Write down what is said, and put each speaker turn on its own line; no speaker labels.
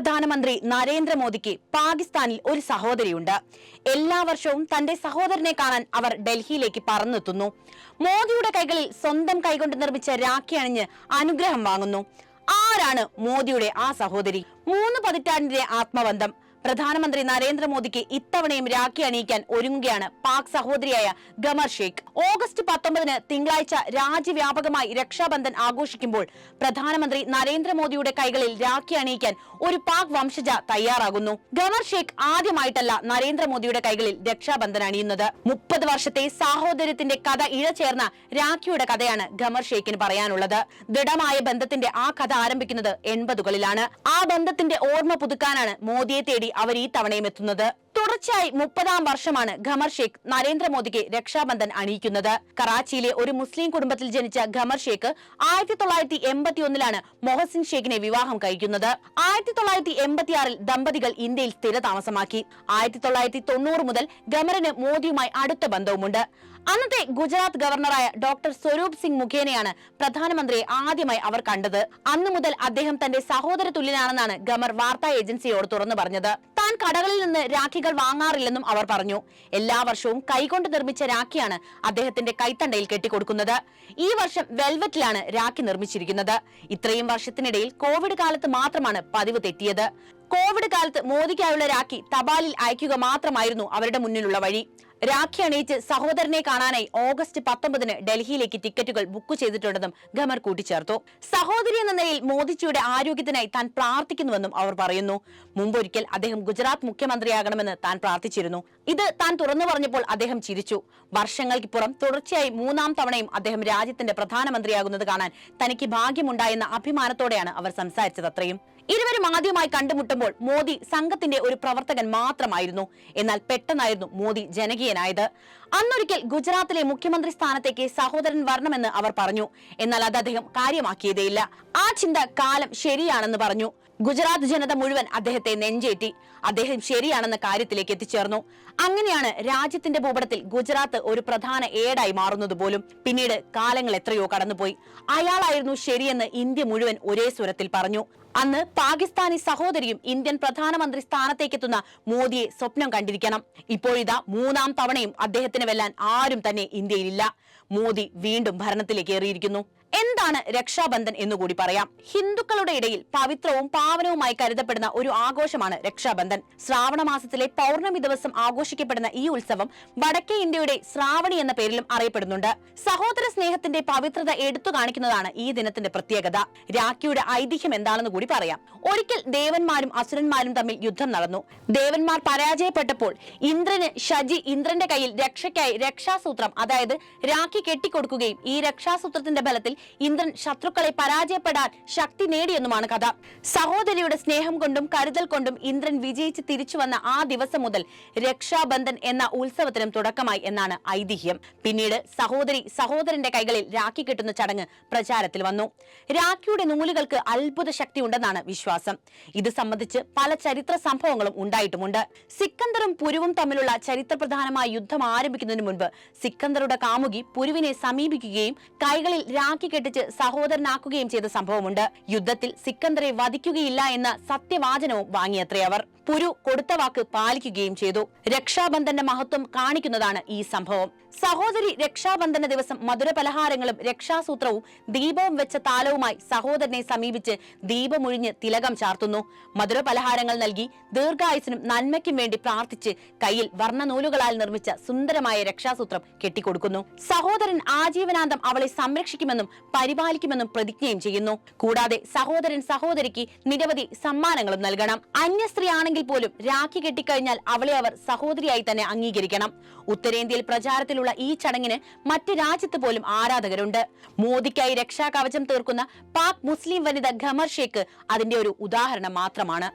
പ്രധാനമന്ത്രി നരേന്ദ്രമോദിക്ക് പാകിസ്ഥാനിൽ ഒരു സഹോദരിയുണ്ട്. എല്ലാ വർഷവും തന്റെ സഹോദരനെ കാണാൻ അവർ ഡൽഹിയിലേക്ക് പറന്നെത്തുന്നു. മോദിയുടെ കൈകളിൽ സ്വന്തം കൈകൊണ്ട് നിർമ്മിച്ച രാഖി അണിഞ്ഞ് അനുഗ്രഹം വാങ്ങുന്നു. ആരാണ് മോദിയുടെ ആ സഹോദരി? മൂന്ന് പതിറ്റാണ്ടിന്റെ ആത്മബന്ധം. പ്രധാനമന്ത്രി നരേന്ദ്രമോദിക്ക് ഇത്തവണയും രാഖി അണിയിക്കാൻ ഒരുങ്ങുകയാണ് പാക് സഹോദരിയായ ഗമർ ഷെയ്ഖ് ഓഗസ്റ്റ് പത്തൊമ്പതിന് തിങ്കളാഴ്ച രാജ്യവ്യാപകമായി രക്ഷാബന്ധൻ ആഘോഷിക്കുമ്പോൾ പ്രധാനമന്ത്രി നരേന്ദ്രമോദിയുടെ കൈകളിൽ രാഖി അണിയിക്കാൻ ഒരു പാക് വംശജ തയ്യാറാകുന്നു. ഗമർ ഷെയ്ഖ് ആദ്യമായിട്ടല്ല നരേന്ദ്രമോദിയുടെ കൈകളിൽ രക്ഷാബന്ധൻ അണിയുന്നത്. മുപ്പത് വർഷത്തെ സാഹോദര്യത്തിന്റെ കഥ ഇഴചേർന്ന രാഖിയുടെ കഥയാണ് ഗമർ ഷെയ്ഖിന് പറയാനുള്ളത്. ദൃഢമായ ബന്ധത്തിന്റെ ആ കഥ ആരംഭിക്കുന്നത് എൺപതുകളിലാണ്. ആ ബന്ധത്തിന്റെ ഓർമ്മ പുതുക്കാനാണ് മോദിയെ തേടി അവർ ഈ തവണയും എത്തുന്നത്. തുടർച്ചയായി മുപ്പതാം വർഷമാണ് ഖമർ ഷേഖ് നരേന്ദ്രമോദിക്ക് രക്ഷാബന്ധൻ അണിയിക്കുന്നത്. കറാച്ചിയിലെ ഒരു മുസ്ലിം കുടുംബത്തിൽ ജനിച്ച ഖമർ ഷേഖ് ആയിരത്തി തൊള്ളായിരത്തി എൺപത്തി ഒന്നിലാണ് മൊഹസിൻ ഷേഖിനെ വിവാഹം കഴിക്കുന്നത്. ആയിരത്തി തൊള്ളായിരത്തി എൺപത്തിയാറിൽ ദമ്പതികൾ ഇന്ത്യയിൽ സ്ഥിരതാമസമാക്കി. ആയിരത്തി തൊള്ളായിരത്തി തൊണ്ണൂറ് മുതൽ ഖമറിന് മോദിയുമായി അടുത്ത ബന്ധവുമുണ്ട്. അന്നത്തെ ഗുജറാത്ത് ഗവർണറായ ഡോക്ടർ സ്വരൂപ് സിംഗ് മുഖേനയാണ് പ്രധാനമന്ത്രിയെ ആദ്യമായി അവർ കണ്ടത്. അന്നു മുതൽ അദ്ദേഹം തന്റെ സഹോദര തുല്യനാണെന്നാണ് ഗമർ വാർത്താ ഏജൻസിയോട് തുറന്നു പറഞ്ഞത്. താൻ കടകളിൽ നിന്ന് രാഖികൾ വാങ്ങാറില്ലെന്നും അവർ പറഞ്ഞു. എല്ലാ വർഷവും കൈകൊണ്ട് നിർമ്മിച്ച രാഖിയാണ് അദ്ദേഹത്തിന്റെ കൈത്തണ്ടയിൽ കെട്ടിക്കൊടുക്കുന്നത്. ഈ വർഷം വെൽവെറ്റിലാണ് രാഖി നിർമ്മിച്ചിരിക്കുന്നത്. ഇത്രയും വർഷത്തിനിടയിൽ കോവിഡ് കാലത്ത് മാത്രമാണ് പതിവ് തെറ്റിയത്. കോവിഡ് കാലത്ത് മോദിക്കായുള്ള രാഖി തപാലിൽ അയക്കുക മാത്രമായിരുന്നു അവരുടെ മുന്നിലുള്ള വഴി. രാഖി അണിയിച്ച് സഹോദരനെ കാണാനായി ഓഗസ്റ്റ് പത്തൊമ്പതിന് ഡൽഹിയിലേക്ക് ടിക്കറ്റുകൾ ബുക്ക് ചെയ്തിട്ടുണ്ടെന്നും ഖമർ കൂട്ടിച്ചേർത്തു. സഹോദരി എന്ന നിലയിൽ മോദിജിയുടെ ആരോഗ്യത്തിനായി താൻ പ്രാർത്ഥിക്കുന്നുവെന്നും അവർ പറയുന്നു. മുമ്പൊരിക്കൽ അദ്ദേഹം ഗുജറാത്ത് മുഖ്യമന്ത്രിയാകണമെന്ന് താൻ പ്രാർത്ഥിച്ചിരുന്നു. ഇത് താൻ തുറന്നു പറഞ്ഞപ്പോൾ അദ്ദേഹം ചിരിച്ചു. വർഷങ്ങൾക്കിപ്പുറം തുടർച്ചയായി മൂന്നാം തവണയും അദ്ദേഹം രാജ്യത്തിന്റെ പ്രധാനമന്ത്രിയാകുന്നത് കാണാൻ തനിക്ക് ഭാഗ്യമുണ്ടായെന്ന അഭിമാനത്തോടെയാണ് അവർ സംസാരിച്ചത് അത്രയും. ഇരുവരും ആദ്യമായി കണ്ടുമുട്ടുമ്പോൾ മോദി സംഘത്തിന്റെ ഒരു പ്രവർത്തകൻ മാത്രമായിരുന്നു. എന്നാൽ പെട്ടെന്നായിരുന്നു മോദി ജനകീയനായത്. അന്നൊരിക്കൽ ഗുജറാത്തിലെ മുഖ്യമന്ത്രി സ്ഥാനത്തേക്ക് സഹോദരൻ വരണമെന്ന് അവർ പറഞ്ഞു. എന്നാൽ അത് അദ്ദേഹം കാര്യമാക്കിയതേയില്ല. ആ ചിന്ത കാലം ശരിയാണെന്ന് പറഞ്ഞു. ഗുജറാത്ത് ജനത മുഴുവൻ അദ്ദേഹത്തെ നെഞ്ചേറ്റി. അദ്ദേഹം ശരിയാണെന്ന കാര്യത്തിലേക്ക് എത്തിച്ചേർന്നു. അങ്ങനെയാണ് രാജ്യത്തിന്റെ ഭൂപടത്തിൽ ഗുജറാത്ത് ഒരു പ്രധാന ഏടായി മാറുന്നത് പോലും. പിന്നീട് കാലങ്ങൾ എത്രയോ കടന്നുപോയി. അയാളായിരുന്നു ശരിയെന്ന് ഇന്ത്യ മുഴുവൻ ഒരേ സ്വരത്തിൽ പറഞ്ഞു. അന്ന് പാകിസ്ഥാനി സഹോദരിയും ഇന്ത്യൻ പ്രധാനമന്ത്രി സ്ഥാനത്തേക്കെത്തുന്ന മോദിയെ സ്വപ്നം കണ്ടിരിക്കണം. ഇപ്പോഴിതാ മൂന്നാം തവണയും അദ്ദേഹത്തിന് വെല്ലാൻ ആരും തന്നെ ഇന്ത്യയിലില്ല. മോദി വീണ്ടും ഭരണത്തിലേക്ക് ഏറിയിരിക്കുന്നു. എന്താണ് രക്ഷാബന്ധൻ എന്ന് കൂടി പറയാം. ഹിന്ദുക്കളുടെ ഇടയിൽ പവിത്രവും പാവനവുമായി കരുതപ്പെടുന്ന ഒരു ആഘോഷമാണ് രക്ഷാബന്ധൻ. ശ്രാവണ മാസത്തിലെ പൗർണമി ദിവസം ആഘോഷിക്കപ്പെടുന്ന ഈ ഉത്സവം വടക്കേ ഇന്ത്യയുടെ ശ്രാവണി എന്ന പേരിലും അറിയപ്പെടുന്നുണ്ട്. സഹോദര സ്നേഹത്തിന്റെ പവിത്രത എടുത്തു കാണിക്കുന്നതാണ് ഈ ദിനത്തിന്റെ പ്രത്യേകത. രാഖിയുടെ ഐതിഹ്യം എന്താണെന്ന് കൂടി പറയാം. ഒരിക്കൽ ദേവന്മാരും അസുരന്മാരും തമ്മിൽ യുദ്ധം നടന്നു. ദേവന്മാർ പരാജയപ്പെട്ടപ്പോൾ ഇന്ദ്രന് ഷജി ഇന്ദ്രന്റെ കയ്യിൽ രക്ഷയ്ക്കായി രക്ഷാസൂത്രം അതായത് രാഖി കെട്ടിക്കൊടുക്കുകയും ഈ രക്ഷാസൂത്രത്തിന്റെ ബലത്തിൽ ഇന്ദ്രൻ ശത്രുക്കളെ പരാജയപ്പെടാൻ ശക്തി നേടിയെന്നുമാണ് കഥ. സഹോദരിയുടെ സ്നേഹം കൊണ്ടും കരുതൽ കൊണ്ടും ഇന്ദ്രൻ വിജയിച്ച് തിരിച്ചു വന്ന ആ ദിവസം മുതൽ രക്ഷാബന്ധൻ എന്ന ഉത്സവത്തിനും തുടക്കമായി എന്നാണ് ഐതിഹ്യം. പിന്നീട് സഹോദരി സഹോദരന്റെ കൈകളിൽ രാഖി കെട്ടുന്ന ചടങ്ങ് പ്രചാരത്തിൽ വന്നു. രാഖിയുടെ നൂലുകൾക്ക് അത്ഭുത ശക്തി ഉണ്ടെന്നാണ് വിശ്വാസം. ഇത് സംബന്ധിച്ച് പല ചരിത്ര സംഭവങ്ങളും ഉണ്ടായിട്ടുമുണ്ട്. സിക്കന്ദറും പുരുവും തമ്മിലുള്ള ചരിത്രപ്രധാനമായ യുദ്ധം ആരംഭിക്കുന്നതിന് മുൻപ് സിക്കന്ദറുടെ കാമുകി പുരുവിനെ സമീപിക്കുകയും കൈകളിൽ രാഖി കെട്ടിച്ച് സഹോദരനാക്കുകയും ചെയ്ത സംഭവമുണ്ട്. യുദ്ധത്തിൽ സിക്കന്ദറെ വധിക്കുകയില്ല എന്ന സത്യവാചനവും വാങ്ങിയത്രേ അവർ. പുരു കൊടുത്ത വാക്ക് പാലിക്കുകയും ചെയ്തു. രക്ഷാബന്ധന്റെ മഹത്വം കാണിക്കുന്നതാണ് ഈ സംഭവം. സഹോദരി രക്ഷാബന്ധന ദിവസം മധുര പലഹാരങ്ങളും രക്ഷാസൂത്രവും ദീപവും വെച്ച താലവുമായി സഹോദരനെ സമീപിച്ച് ദീപമൊഴിഞ്ഞ് തിലകം ചാർത്തുന്നു. മധുര പലഹാരങ്ങൾ നൽകി ദീർഘായുസിനും നന്മയ്ക്കും വേണ്ടി പ്രാർത്ഥിച്ച് കയ്യിൽ വർണനൂലുകളാൽ നിർമ്മിച്ച സുന്ദരമായ രക്ഷാസൂത്രം കെട്ടിക്കൊടുക്കുന്നു. സഹോദരൻ ആജീവനാന്തം അവളെ സംരക്ഷിക്കുമെന്നും പരിപാലിക്കുമെന്നും പ്രതിജ്ഞയും ചെയ്യുന്നു. കൂടാതെ സഹോദരൻ സഹോദരിക്ക് നിരവധി സമ്മാനങ്ങളും നൽകണം. അന്യസ്ത്രീ ആണെങ്കിൽ പോലും രാഖി കെട്ടിക്കഴിഞ്ഞാൽ അവളെ അവർ സഹോദരിയായി തന്നെ അംഗീകരിക്കണം. ഉത്തരേന്ത്യയിൽ പ്രചാരത്തിലുള്ള ഈ ചടങ്ങിന് മറ്റ് രാജ്യത്ത് പോലും ആരാധകരുണ്ട്. മോദിക്കായി രക്ഷാകവചം തീർക്കുന്ന പാക് മുസ്ലിം വനിത ഖമർ ഷേഖ് അതിന്റെ ഒരു ഉദാഹരണം മാത്രമാണ്.